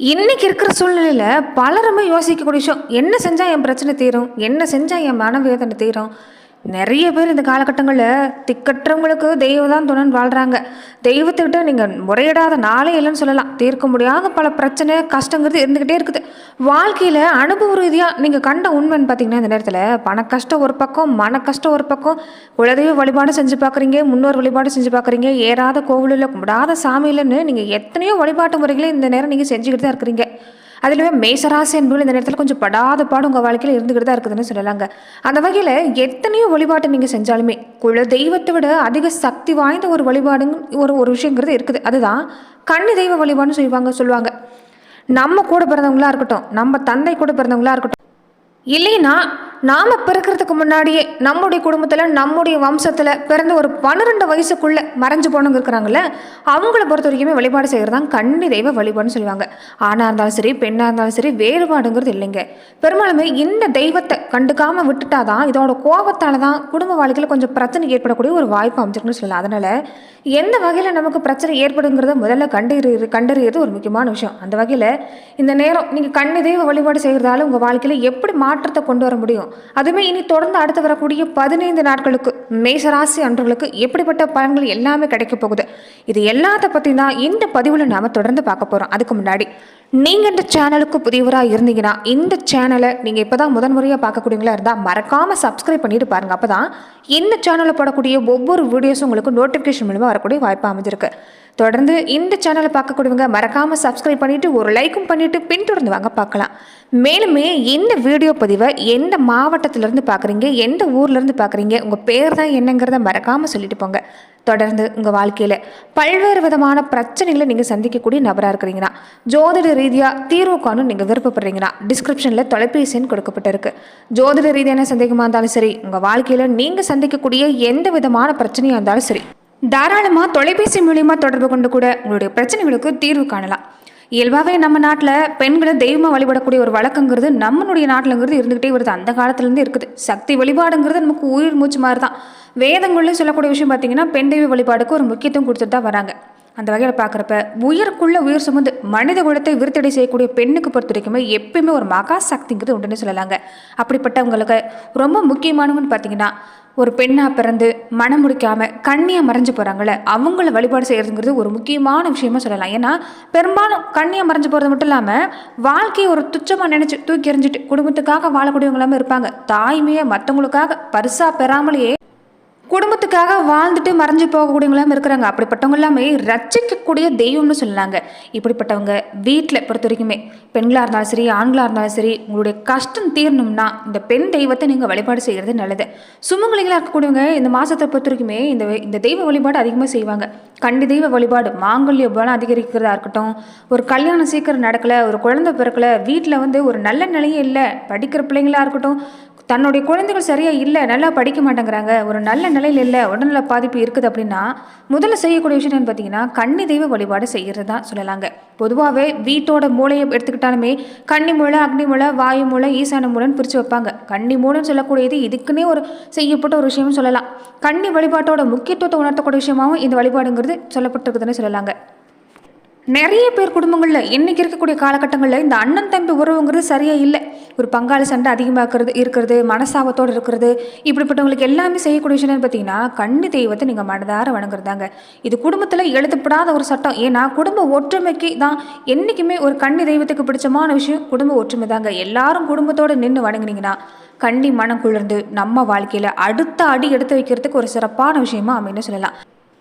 இன்றைக்கி இருக்கிற சூழ்நிலையில் பலருமே யோசிக்கக்கூடிய விஷயம் என்ன செஞ்சால் என் பிரச்சனை தீரும் என்ன செஞ்சால் என் மனவேதனை தீரும்? நிறைய பேர் இந்த காலகட்டங்களில் திக்கற்றவங்களுக்கு தெய்வம் தான் துணன் வாழ்கிறாங்க தெய்வத்துக்கிட்ட நீங்கள் முறையிடாத நாளே இல்லைன்னு சொல்லலாம். தீர்க்க முடியாத பல பிரச்சனை கஷ்டங்கிறது இருந்துக்கிட்டே இருக்குது. வாழ்க்கையில் அனுபவ ரீதியாக நீங்கள் கண்ட உண்மைன்னு பார்த்தீங்கன்னா இந்த நேரத்தில் பண கஷ்டம் ஒரு பக்கம் மன கஷ்டம் ஒரு பக்கம். குலதெய்வ வழிபாடு செஞ்சு பார்க்குறீங்க முன்னோர் வழிபாடு செஞ்சு பார்க்குறீங்க ஏறாத கோவிலில் கும்பிடாத சாமியிலன்னு நீங்கள் எத்தனையோ வழிபாட்டு முறைகளை இந்த நேரம் நீங்கள் செஞ்சுக்கிட்டு தான் இருக்கிறீங்க. அதுலேயுமே மேசராசி என்பது இந்த நேரத்தில் கொஞ்சம் படாத பாடு உங்கள் வாழ்க்கையில் இருந்துக்கிட்டு தான் இருக்குதுன்னு சொல்லலாங்க. அந்த வகையில் எத்தனையோ வழிபாட்டை நீங்கள் செஞ்சாலுமே குல தெய்வத்தை விட அதிக சக்தி வாய்ந்த ஒரு வழிபாடுங்க ஒரு ஒரு விஷயங்கிறது இருக்குது. அதுதான் கன்னி தெய்வ வழிபாடுன்னு சொல்லுவாங்க சொல்லுவாங்க. நம்ம கூட பிறந்தவங்களா இருக்கட்டும் நம்ம தந்தை கூட பிறந்தவங்களா இருக்கட்டும். இல்லைன்னா நாம் பிறக்கிறதுக்கு முன்னாடியே நம்முடைய குடும்பத்தில் நம்முடைய வம்சத்தில் பிறந்த ஒரு பன்னிரெண்டு வயசுக்குள்ளே மறைஞ்சு போனவங்க இருக்கிறாங்கள அவங்கள பொறுத்த வரைக்குமே வழிபாடு செய்கிறது தான் கன்னி தெய்வ வழிபாடுன்னு சொல்லுவாங்க. ஆணாக இருந்தாலும் சரி பெண்ணாக இருந்தாலும் சரி வேறுபாடுங்கிறது இல்லைங்க. பெரும்பாலுமே இந்த தெய்வத்தை கண்டுக்காமல் விட்டுட்டா தான் இதோட கோபத்தால் தான் குடும்ப வாழ்க்கையில் கொஞ்சம் பிரச்சனை ஏற்படக்கூடிய ஒரு வாய்ப்பு அமைச்சிருக்குன்னு சொல்லலாம். அதனால் எந்த வகையில் நமக்கு பிரச்சனை ஏற்படுங்கிறத முதல்ல கண்டறிய கண்டறியது ஒரு முக்கியமான விஷயம். அந்த வகையில் இந்த நேரம் நீங்கள் கண்ணி தெய்வ வழிபாடு செய்கிறதால உங்கள் வாழ்க்கையில் எப்படி மாற்றத்தை கொண்டு வர முடியும்? அதுவுமே இனி தொடர்ந்து அடுத்து வரக்கூடிய பதினைந்து நாட்களுக்கு மேசராசி அன்றுகளுக்கு எப்படிப்பட்ட பலன்கள் எல்லாமே கிடைக்க போகுது. இது எல்லாத்த பற்றி தான் இந்த பதிவில் நாம் தொடர்ந்து பார்க்க போகிறோம் அதுக்கு முன்னாடி நீங்கள் இந்த சேனலுக்கு புதியவராக இருந்தீங்கன்னா இந்த சேனலை நீங்கள் இப்போ தான் முதன்முறையாக பார்க்கக்கூடியங்களா இருந்தால் மறக்காமல் சப்ஸ்கிரைப் பண்ணிட்டு பாருங்கள் அப்போ தான் இந்த சேனலில் போடக்கூடிய ஒவ்வொரு வீடியோஸும் உங்களுக்கு நோட்டிஃபிகேஷன் மூலமாக வரக்கூடிய வாய்ப்பு அமைஞ்சிருக்கு. தொடர்ந்து இந்த சேனலை பார்க்கக்கூடியவங்க மறக்காமல் சப்ஸ்கிரைப் பண்ணிவிட்டு ஒரு லைக்கும் பண்ணிவிட்டு பின்தொடர்ந்து வாங்க பார்க்கலாம். மேலுமே இந்த வீடியோ பதிவை எந்த மாவட்டத்திலேருந்து பார்க்குறீங்க எந்த ஊர்லேருந்து பார்க்குறீங்க உங்கள் பேர் தான் என்னங்கிறத மறக்காமல் சொல்லிட்டு போங்க. தொடர்ந்து உங்கள் வாழ்க்கையில் பல்வேறு விதமான பிரச்சனைகளை நீங்கள் சந்திக்கக்கூடிய நபராக இருக்கிறீங்கன்னா ஜோதிட ரீதியாக தீர்வு காணும் நீங்கள் விருப்பப்படுறீங்கன்னா டிஸ்கிரிப்ஷனில் தொலைபேசின்னு கொடுக்கப்பட்டிருக்கு. ஜோதிட ரீதியான சந்தேகமாக இருந்தாலும் சரி உங்கள் வாழ்க்கையில் நீங்கள் சந்திக்கக்கூடிய எந்த விதமான பிரச்சனையாக இருந்தாலும் சரி தாராளமாக தொலைபேசி மூலியமாக தொடர்பு கொண்டு கூட உங்களுடைய பிரச்சனைகளுக்கு தீர்வு காணலாம். இயல்பாகவே நம்ம நாட்டில் பெண்களை தெய்வமாக வழிபடக்கூடிய ஒரு வழக்கங்கிறது நம்மளுடைய நாட்டிலங்கிறது இருந்துக்கிட்டே வருது. அந்த காலத்துலேருந்து இருக்குது. சக்தி வழிபாடுங்கிறது நமக்கு உயிர் மூச்சு மாதிரி தான் வேதங்களில் சொல்லக்கூடிய விஷயம் பார்த்திங்கன்னா பெண் தெய்வ வழிபாடுக்கு ஒரு முக்கியத்துவம் கொடுத்துட்டு தான் வராங்க. அந்த வகையில் பார்க்குறப்ப உயிருக்குள்ள உயிர் சுமந்து மனித குலத்தை விருத்தடை செய்யக்கூடிய பெண்ணுக்கு பொறுத்த வரைக்குமே எப்பயுமே ஒரு மகா சக்திங்கிறது உண்டுன்னு சொல்லலாங்க. அப்படிப்பட்டவங்களுக்கு ரொம்ப முக்கியமானவங்கன்னு பார்த்தீங்கன்னா ஒரு பெண்ணாக பிறந்து மனம் முடிக்காமல் கண்ணியாக மறைஞ்சு போகிறாங்கள அவங்கள வழிபாடு செய்கிறதுங்கிறது ஒரு முக்கியமான விஷயமா சொல்லலாம். ஏன்னா பெரும்பாலும் கண்ணியாக மறைஞ்சு போகிறது மட்டும் இல்லாமல் வாழ்க்கையை ஒரு துச்சமாக நினச்சி தூக்கி எறிஞ்சிட்டு குடும்பத்துக்காக வாழக்கூடியவங்களாமே இருப்பாங்க. தாய்மையை மற்றவங்களுக்காக பரிசாக பெறாமலேயே குடும்பத்துக்காக வாழ்ந்துட்டு மறைஞ்சு போகக்கூடியவங்களாம் இருக்கிறாங்க. அப்படிப்பட்டவங்க எல்லாமே ரச்சிக்கக்கூடிய தெய்வம்னு சொல்லலாங்க இப்படிப்பட்டவங்க வீட்டில் பொறுத்த வரைக்குமே பெண்களாக இருந்தாலும் சரி ஆண்களாக இருந்தாலும் சரி உங்களுடைய கஷ்டம் தீரணும்னா இந்த பெண் தெய்வத்தை நீங்கள் வழிபாடு செய்கிறது நல்லது. சுமங்கலிகளாக இருக்கக்கூடியவங்க இந்த மாதத்தை பொறுத்த வரைக்குமே இந்த இந்த தெய்வ வழிபாடு அதிகமாக செய்வாங்க. கண்டி தெய்வ வழிபாடு மாங்கல்ய பலம் அதிகரிக்கிறதா இருக்கட்டும் ஒரு கல்யாணம் சீக்கிரம் நடக்கலை ஒரு குழந்தை பிறக்கலை வீட்டில் வந்து ஒரு நல்ல நிலையே இல்லை படிக்கிற பிள்ளைங்களாக இருக்கட்டும் தன்னுடைய குழந்தைகள் சரியாக இல்லை நல்லா படிக்க மாட்டேங்கிறாங்க ஒரு நல்ல நிலையில் இல்லை உடல்நல பாதிப்பு இருக்குது அப்படின்னா முதல்ல செய்யக்கூடிய விஷயம் என்னன்னு பார்த்தீங்கன்னா கன்னி தெய்வ வழிபாடு செய்கிறது தான் சொல்லலாங்க. பொதுவாகவே வீட்டோட மூளையை எடுத்துக்கிட்டாலுமே கன்னி மூளை அக்னி மூளை வாயு மூளை ஈசான மூளைன்னு பிரித்து வைப்பாங்க. கன்னி மூளைன்னு சொல்லக்கூடியது இதுக்குன்னே ஒரு செய்யப்பட்ட ஒரு விஷயம்னு சொல்லலாம். கன்னி வழிபாட்டோட முக்கியத்துவத்தை உணர்த்தக்கூடிய விஷயமாகவும் இந்த வழிபாடுங்கிறது சொல்லப்பட்டிருக்குதுன்னு சொல்லலாங்க. நிறைய பேர் குடும்பங்களில் இன்றைக்கி இருக்கக்கூடிய காலகட்டங்களில் இந்த அண்ணன் தம்பி உறவுங்கிறது சரியாக இல்லை. ஒரு பங்காளி சண்டை அதிகமாக்கிறது இருக்கிறது மனசாபத்தோடு இருக்கிறது இப்படிப்பட்டவங்களுக்கு எல்லாமே செய்யக்கூடிய விஷயம் பார்த்தீங்கன்னா கண்ணி தெய்வத்தை நீங்கள் மனதார வணங்குறதாங்க. இது குடும்பத்தில் எழுதப்படாத ஒரு சட்டம். ஏன்னா குடும்ப ஒற்றுமைக்கு தான் என்றைக்குமே ஒரு கண்ணி தெய்வத்துக்கு பிடிச்சமான விஷயம் குடும்ப ஒற்றுமை தாங்க. எல்லாரும் குடும்பத்தோடு நின்று வணங்குனீங்கன்னா கண்ணி மனம் குளிர்ந்து நம்ம வாழ்க்கையில் அடுத்த அடி எடுத்து வைக்கிறதுக்கு ஒரு சிறப்பான விஷயமா அமைன்னு சொல்லலாம்.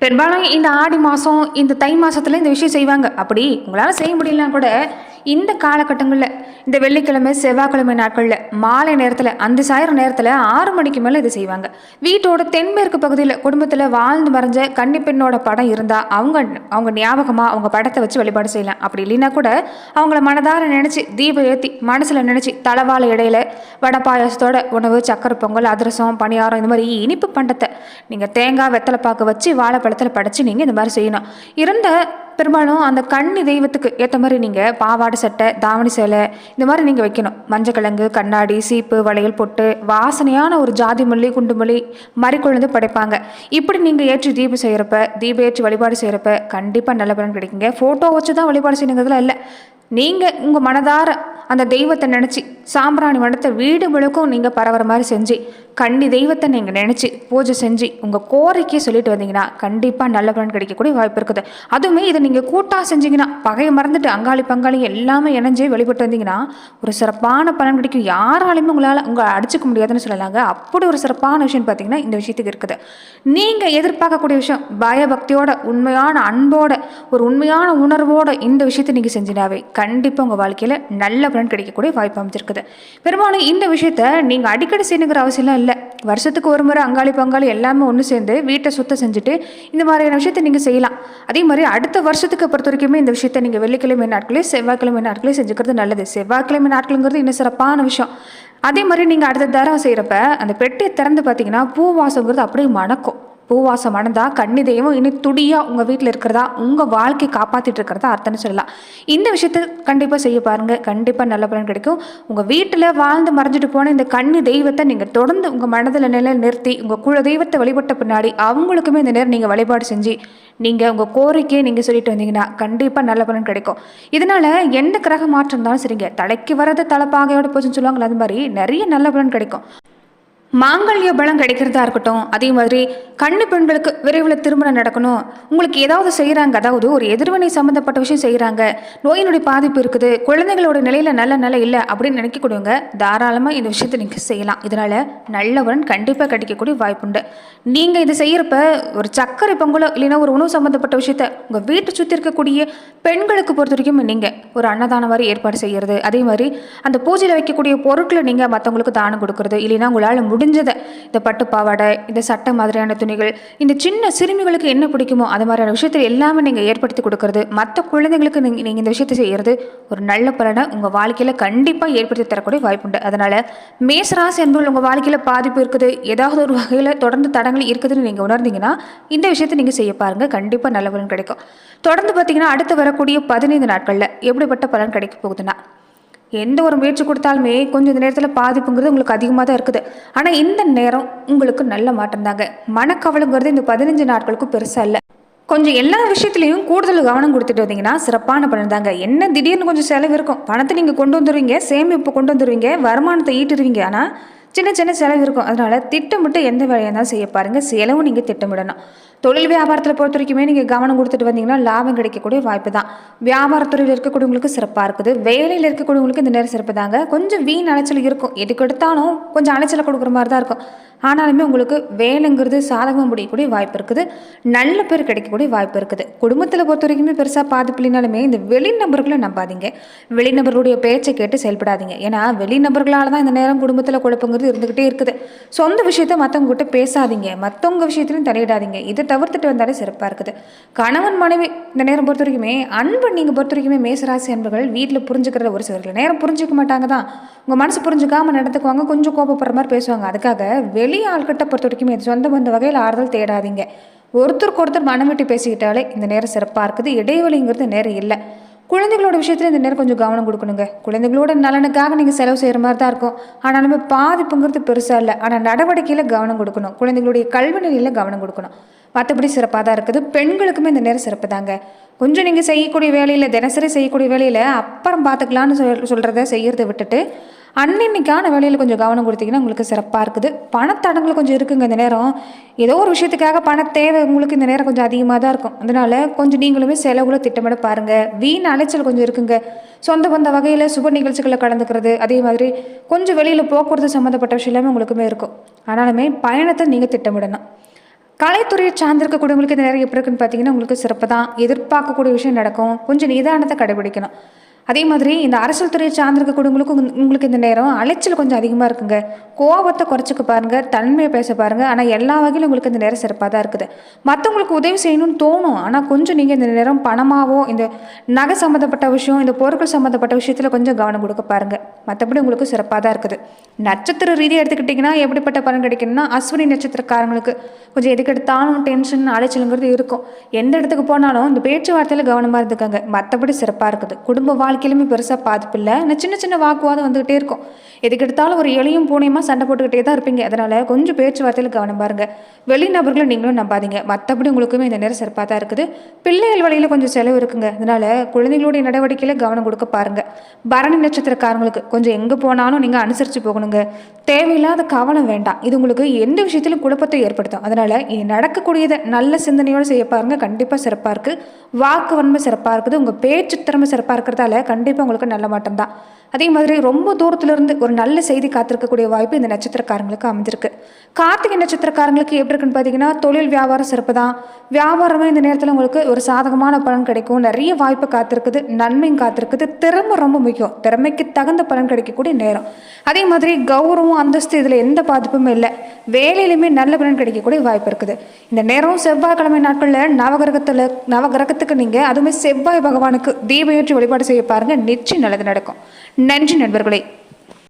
பெரும்பாலும் இந்த ஆடி மாதம் இந்த தை மாதத்துல இந்த விஷயம் செய்வாங்க. அப்படி உங்களால் செய்ய முடியலனா கூட இந்த காலகட்டங்களில் இந்த வெள்ளிக்கிழமை செவ்வாய்க்கிழமை நாட்களில் மாலை நேரத்தில் அந்த சாயிரம் நேரத்தில் ஆறு மணிக்கு மேலே இது செய்வாங்க. வீட்டோட தென்மேற்கு பகுதியில் குடும்பத்தில் வாழ்ந்து மறைஞ்ச கன்னிப்பெண்ணோட படம் இருந்தால் அவங்க அவங்க ஞாபகமாக அவங்க படத்தை வச்சு வழிபாடு செய்யலாம். அப்படி இல்லைன்னா கூட அவங்கள மனதார நினச்சி தீபம் ஏற்றி மனசில் நினச்சி தலவாழை இடையில வடை பாயாசத்தோட உணவு சக்கரை பொங்கல் அதிரசம் பணியாரம் இந்த மாதிரி இனிப்பு பண்டத்தை நீங்கள் தேங்காய் வெத்தலை பாக்கு வச்சு வாழைப்பழத்தில் படைச்சு நீங்கள் இந்த மாதிரி செய்யணும். இருந்த பெரும்பாலும் அந்த கன்னி தெய்வத்துக்கு ஏற்ற மாதிரி நீங்கள் பாவாடை சட்டை தாவணி சேலை இந்த மாதிரி நீங்கள் வைக்கணும். மஞ்சக்கிழங்கு கண்ணாடி சீப்பு வளையல் பொட்டு வாசனையான ஒரு ஜாதி மல்லி குண்டு மல்லி மறிக்குழந்து படைப்பாங்க. இப்படி நீங்கள் ஏற்றி தீபம் செய்கிறப்ப தீப ஏற்றி வழிபாடு செய்கிறப்ப கண்டிப்பாக நல்ல பலன் கிடைக்குங்க. ஃபோட்டோ வச்சு தான் வழிபாடு செய்யணுங்கிறதுல இல்லை. நீங்கள் உங்கள் மனதார அந்த தெய்வத்தை நினச்சி சாம்பிராணி மடத்தை வீடு முழுக்கும் நீங்கள் பரவுற மாதிரி செஞ்சு கன்னி தெய்வத்தை நீங்கள் நினச்சி பூஜை செஞ்சு உங்கள் கோரிக்கையை சொல்லிட்டு வந்தீங்கன்னா கண்டிப்பாக நல்ல பலன் கிடைக்கக்கூடிய வாய்ப்பு இருக்குது. அதுவுமே இதை நீங்கள் கூட்டாக செஞ்சீங்கன்னா பகையை மறந்துட்டு அங்காளி பங்காளி எல்லாமே இணைஞ்சு வெளிப்பட்டு வந்தீங்கன்னா ஒரு சிறப்பான பலன் கிடைக்கும். யாராலையுமே உங்களால் உங்களை அடிச்சுக்க முடியாதுன்னு சொல்லலாங்க. அப்படி ஒரு சிறப்பான விஷயம் பார்த்தீங்கன்னா இந்த விஷயத்துக்கு இருக்குது. நீங்கள் எதிர்பார்க்கக்கூடிய விஷயம் பயபக்தியோட உண்மையான அன்போட ஒரு உண்மையான உணர்வோட இந்த விஷயத்தை நீங்கள் செஞ்சினாவே கண்டிப்பாக உங்கள் வாழ்க்கையில் நல்ல பலன் கிடைக்கக்கூடிய வாய்ப்பு அமைஞ்சிருக்குது. பெரும்பாலும் இந்த விஷயத்த நீங்கள் அடிக்கடி செய்யணுங்கிற அவசியம்லாம் இல்லை. இல்லை வருஷத்துக்கு ஒரு முறை அங்காளி பங்காளி எல்லாமே ஒன்று சேர்ந்து வீட்டை சுத்தம் செஞ்சுட்டு இந்த மாதிரியான விஷயத்தை நீங்கள் செய்யலாம். அதே மாதிரி அடுத்த வருஷத்துக்கு பொறுத்த வரைக்குமே இந்த விஷயத்தை நீங்கள் வெள்ளிக்கிழமை நாட்களே செவ்வாய்க்கிழமை நாட்களே செஞ்சுக்கிறது நல்லது. செவ்வாய்க்கிழமை நாட்களுங்கிறது இன்னும் சிறப்பான விஷயம். அதே மாதிரி நீங்கள் அடுத்த தரம் செய்கிறப்ப அந்த பெட்டியை திறந்து பார்த்தீங்கன்னா பூ வாசங்கிறது அப்படியே மணக்கும். பூவாசம் மணந்தா கன்னி தெய்வம் இனி துடியா உங்கள் வீட்டில் இருக்கிறதா உங்கள் வாழ்க்கை காப்பாற்றிட்டு இருக்கிறதா அர்த்தம்னு சொல்லலாம். இந்த விஷயத்தை கண்டிப்பாக செய்ய பாருங்கள் கண்டிப்பாக நல்ல பலன் கிடைக்கும். உங்கள் வீட்டில் வாழ்ந்து மறைஞ்சிட்டு போன இந்த கன்னி தெய்வத்தை நீங்கள் தொடர்ந்து உங்கள் மனதில் நிலை நிறுத்தி உங்கள் குல தெய்வத்தை வழிபட்ட பின்னாடி அவங்களுக்குமே இந்த நேரம் நீங்கள் வழிபாடு செஞ்சு நீங்கள் உங்கள் கோரிக்கையை நீங்கள் சொல்லிட்டு வந்தீங்கன்னா கண்டிப்பாக நல்ல பலன் கிடைக்கும். இதனால் எந்த கிரக மாற்றம் இருந்தாலும் சரிங்க. தலைக்கு வரது தலைப்பாகையோட போச்சுன்னு சொல்லுவாங்களே அது மாதிரி நிறைய நல்ல பலன் கிடைக்கும். மாங்கல்ய பலம் கிடைக்கிறதா இருக்கட்டும் அதே மாதிரி கண்ணு பெண்களுக்கு விரைவில் திருமணம் நடக்கணும். உங்களுக்கு ஏதாவது செய்கிறாங்க அதாவது ஒரு எதிர்வினை சம்மந்தப்பட்ட விஷயம் செய்கிறாங்க நோயினுடைய பாதிப்பு இருக்குது குழந்தைகளோட நிலையில் நல்ல நிலை இல்லை அப்படின்னு நினைக்க கொடுங்க தாராளமாக இந்த விஷயத்தை நீங்கள் செய்யலாம். இதனால் நல்லவன் கண்டிப்பாக கிடைக்கக்கூடிய வாய்ப்புண்டு நீங்கள் இது செய்கிறப்ப ஒரு சர்க்கரை பொங்கலோ இல்லைன்னா ஒரு உணவு சம்மந்தப்பட்ட விஷயத்த உங்கள் வீட்டை சுற்றி இருக்கக்கூடிய பெண்களுக்கு பொறுத்த வரைக்கும் நீங்கள் ஒரு அன்னதானம் மாதிரி ஏற்பாடு செய்கிறது அதே மாதிரி அந்த பூஜையில் வைக்கக்கூடிய பொருட்களை நீங்கள் மற்றவங்களுக்கு தானம் கொடுக்குறது இல்லைன்னா உங்களால் முடிஞ்சதை. இந்த பட்டு பாவாடை இந்த சட்டை மாதிரியான துணிகள் இந்த சின்ன சிறுமிகளுக்கு என்ன பிடிக்குமோ அது மாதிரியான விஷயத்தை எல்லாமே நீங்கள் ஏற்படுத்தி கொடுக்கறது. மற்ற குழந்தைங்களுக்கு நீங்கள் நீங்கள் இந்த விஷயத்தை செய்கிறது ஒரு நல்ல பலனை உங்கள் வாழ்க்கையில் கண்டிப்பாக ஏற்படுத்தி தரக்கூடிய வாய்ப்புண்டு. அதனால் மேசராசி என்பவர்கள் உங்கள் வாழ்க்கையில் பாதிப்பு இருக்குது ஏதாவது ஒரு வகையில் தொடர்ந்து தடங்கள் இருக்குதுன்னு நீங்கள் உணர்ந்தீங்கன்னா இந்த விஷயத்தை நீங்கள் செய்ய பாருங்கள் கண்டிப்பாக நல்ல பலன் கிடைக்கும். தொடர்ந்து பார்த்தீங்கன்னா அடுத்து வரக்கூடிய பதினைந்து நாட்களில் எப்படிப்பட்ட பலன் கிடைக்க போகுதுன்னா எந்த ஒரு முயற்சி கொடுத்தாலுமே கொஞ்சம் இந்த நேரத்தில் பாதிப்புங்கிறது உங்களுக்கு அதிகமாக தான் இருக்குது. ஆனால் இந்த நேரம் உங்களுக்கு நல்ல மாற்றம் தாங்க. மனக்கவலைங்கிறது இந்த பதினஞ்சு நாட்களுக்கும் பெருசாக இல்லை. கொஞ்சம் எல்லா விஷயத்துலையும் கூடுதல் கவனம் கொடுத்துட்டு வந்தீங்கன்னா சிறப்பான பலன் தாங்க. என்ன திடீர்னு கொஞ்சம் செலவு இருக்கும். பணத்தை நீங்கள் கொண்டு வந்துடுவீங்க சேமிப்பு கொண்டு வந்துடுவீங்க வருமானத்தை ஈட்டுருவீங்க. ஆனால் சின்ன சின்ன செலவு இருக்கும். அதனால் திட்டமிட்டு எந்த வேலையாக இருந்தாலும் செய்ய பாருங்கள் செலவும் நீங்கள் திட்டமிடணும். தொழில் வியாபாரத்தில் பொறுத்த வரைக்குமே நீங்கள் கவனம் கொடுத்துட்டு வந்தீங்கன்னா லாபம் கிடைக்கக்கூடிய வாய்ப்பு தான் வியாபாரத்துறையில் இருக்கக்கூடியவங்களுக்கு சிறப்பாக இருக்குது. வேலையில் இருக்கக்கூடியவங்களுக்கு இந்த நேரம் சிறப்பு தாங்க கொஞ்சம் வீண் அலைச்சல் இருக்கும். எதுக்கு எடுத்தாலும் கொஞ்சம் அலைச்சலை கொடுக்குற மாதிரி தான் இருக்கும். ஆனாலுமே உங்களுக்கு வேலைங்கிறது சாதகம் முடியக்கூடிய வாய்ப்பு இருக்குது. நல்ல பேர் கிடைக்கக்கூடிய வாய்ப்பு இருக்குது. குடும்பத்தில் பொறுத்த வரைக்குமே பெருசாக பாதிப்பில்லைனாலுமே இந்த வெளிநபர்களை நம்பாதீங்க. வெளிநபர்களுடைய பேச்சை கேட்டு செயல்படாதீங்க. ஏன்னா வெளிநபர்களால் தான் இந்த நேரம் குடும்பத்தில் குழப்பங்கிறது இருந்துக்கிட்டே இருக்குது. சொந்த விஷயத்த மற்றவங்க கிட்ட பேசாதீங்க. மற்றவங்க விஷயத்துலையும் தலையிடாதீங்க. இது தவிர்த்துட்டு வந்தாலே சிறப்பாக இருக்குது. கணவன் மனைவி இந்த நேரம் பொறுத்த வரைக்குமே அன்பு நீங்கள் பொறுத்த வரைக்குமே மேசராசி அன்பர்கள் வீட்டில் புரிஞ்சுக்கிற ஒரு சிலர்கள் நேரம் புரிஞ்சுக்க மாட்டாங்க தான். உங்கள் மனசு புரிஞ்சுக்காம நடந்துக்குவாங்க கொஞ்சம் கோபப்படுற மாதிரி பேசுவாங்க. அதுக்காக வெளி ஆள்கிட்ட பொறுத்த வரைக்குமே சொந்த பந்த வகையில் ஆறுதல் தேடாதீங்க. ஒருத்தருக்கு ஒருத்தர் மனம் விட்டு பேசிக்கிட்டாலே இந்த நேரம் சிறப்பாக இருக்குது. இடைவெளிங்கிறது நேரம் இல்லை. குழந்தைகளோட விஷயத்தில் இந்த நேரம் கொஞ்சம் கவனம் கொடுக்கணுங்க. குழந்தைகளோட நலனுக்காக நீங்கள் செலவு செய்கிற மாதிரி தான் இருக்கும். ஆனாலுமே பாதிப்புங்கிறது பெருசாக இல்லை. ஆனால் நடவடிக்கையில் கவனம் கொடுக்கணும். குழந்தைகளுடைய கல்வி நிலையில் கவனம் கொடுக்கணும். மற்றபடி சிறப்பாக தான் இருக்குது. பெண்களுக்குமே இந்த நேரம் சிறப்பு தாங்க. கொஞ்சம் நீங்கள் செய்யக்கூடிய வேலையில் தினசரி செய்யக்கூடிய வேலையில் அப்புறம் பார்த்துக்கலான்னு சொல் சொல்கிறத செய்கிறத விட்டுட்டு அன்னன்னைக்கான வேலையில் கொஞ்சம் கவனம் கொடுத்தீங்கன்னா உங்களுக்கு சிறப்பாக இருக்குது. பணத்தடங்கள் கொஞ்சம் இருக்குங்க இந்த நேரம். ஏதோ ஒரு விஷயத்துக்காக பண தேவை உங்களுக்கு இந்த நேரம் கொஞ்சம் அதிகமாக தான் இருக்கும். அதனால் கொஞ்சம் நீங்களுமே செலவுகளை திட்டமிட பாருங்கள் வீண் அலைச்சல் கொஞ்சம் இருக்குங்க. சொந்த பந்த வகையில் சுப நிகழ்ச்சிகளில் கலந்துக்கிறது அதே மாதிரி கொஞ்சம் வெளியில் போக்குவரத்து சம்மந்தப்பட்ட விஷயம் எல்லாமே உங்களுக்குமே இருக்கும். ஆனாலுமே பயணத்தை நீங்கள் திட்டமிடணும். கலைத்துறையை சார்ந்திருக்கக்கூடியவங்களுக்கு இந்த நேரம் எப்படி இருக்குன்னு பார்த்தீங்கன்னா உங்களுக்கு சிறப்பு தான் எதிர்பார்க்கக்கூடிய விஷயம் நடக்கும். கொஞ்சம் நிதானத்தை கடைபிடிக்கணும். அதே மாதிரி இந்த அரசியல் துறையை சார்ந்திருக்கக்கூடியவங்களுக்கு உங்க- உங்களுக்கு இந்த நேரம் அலைச்சல் கொஞ்சம் அதிகமாக இருக்குங்க. கோபத்தை குறைச்சிக்க பாருங்கள் தன்மையை பேச பாருங்க. ஆனால் எல்லா வகையிலும் உங்களுக்கு இந்த நேரம் சிறப்பாக தான் இருக்குது. மற்றவங்களுக்கு உதவி செய்யணும்னு தோணும். ஆனால் கொஞ்சம் நீங்கள் இந்த நேரம் பணமாகவோ இந்த நகை சம்மந்தப்பட்ட விஷயம் இந்த பொருட்கள் சம்மந்தப்பட்ட விஷயத்தில் கொஞ்சம் கவனம் கொடுக்க பாருங்கள் மற்றபடி உங்களுக்கு சிறப்பாக தான் இருக்குது. நட்சத்திர ரீதியாக எடுத்துக்கிட்டிங்கன்னா எப்படிப்பட்ட பலன் கிடைக்கணும்னா அஸ்வினி நட்சத்திரக்காரங்களுக்கு கொஞ்சம் எதுக்கு எடுத்தாலும் டென்ஷன் அலைச்சலுங்கிறது இருக்கும். எந்த இடத்துக்கு போனாலும் இந்த பேச்சுவார்த்தையில் கவனமாக இருந்துக்காங்க. மற்றபடி சிறப்பாக இருக்குது. குடும்ப வாழ்க்கை வாழ்க்கையிலுமே பெருசாக பாதிப்பு இல்லை. ஆனால் சின்ன சின்ன வாக்குவாதம் வந்துக்கிட்டே இருக்கும். எதுக்கெடுத்தாலும் ஒரு எளியும் பூனையுமா சண்டை போட்டுக்கிட்டே தான் இருப்பீங்க. அதனால் கொஞ்சம் பேச்சுவார்த்தையில் கவனம் பாருங்கள் வெளிநபர்களை நீங்களும் நம்பாதீங்க. மற்றபடி உங்களுக்குமே இந்த நேரம் சிறப்பாக தான் இருக்குது. பிள்ளைகள் வழியில் கொஞ்சம் செலவு இருக்குங்க. அதனால் குழந்தைகளுடைய நடவடிக்கையில் கவனம் கொடுக்க பாருங்கள் பரணி நட்சத்திரக்காரங்களுக்கு கொஞ்சம் எங்கே போனாலும் நீங்கள் அனுசரித்து போகணுங்க. தேவையில்லாத கவனம் வேண்டாம். இது உங்களுக்கு எந்த விஷயத்திலும் குழப்பத்தை ஏற்படுத்தும். அதனால் இது நடக்கக்கூடியதை நல்ல சிந்தனையோடு செய்ய பாருங்க. கண்டிப்பாக சிறப்பாக இருக்குது வாக்கு வன்மை சிறப்பாக இருக்குது. உங்கள் பேச்சு திறமை சிறப்பாக இருக்கிறதால கண்டிப்பாக உங்களுக்கு நல்ல மாட்டம் தான். அதே மாதிரி ரொம்ப தூரத்துலேருந்து ஒரு நல்ல செய்தி காத்திருக்கக்கூடிய வாய்ப்பு இந்த நட்சத்திரக்காரங்களுக்கு அமைஞ்சிருக்கு. கார்த்திகை நட்சத்திரக்காரங்களுக்கு எப்படி இருக்குன்னு பார்த்தீங்கன்னா தொழில் வியாபாரம் சிறப்பு தான். வியாபாரமே இந்த நேரத்தில் உங்களுக்கு ஒரு சாதகமான பலன் கிடைக்கும். நிறைய வாய்ப்பு காத்திருக்குது நன்மையும் காத்திருக்குது. திறமை ரொம்ப முக்கியம். திறமைக்கு தகுந்த பலன் கிடைக்கக்கூடிய நேரம். அதே மாதிரி கௌரவம் அந்தஸ்து இதில் எந்த பாதிப்புமே இல்லை. வேலையிலுமே நல்ல பலன் கிடைக்கக்கூடிய வாய்ப்பு இருக்குது. இந்த நேரம் செவ்வாய்க்கிழமை நாட்களில் நவகிரகத்தில் நவகிரகத்துக்கு நீங்கள் அதுவுமே செவ்வாய் பகவானுக்கு தீபயேற்றி வழிபாடு செய்ய பாருங்கள் நிச்சயம் நல்லது நடக்கும். நன்றி நண்பர்களே.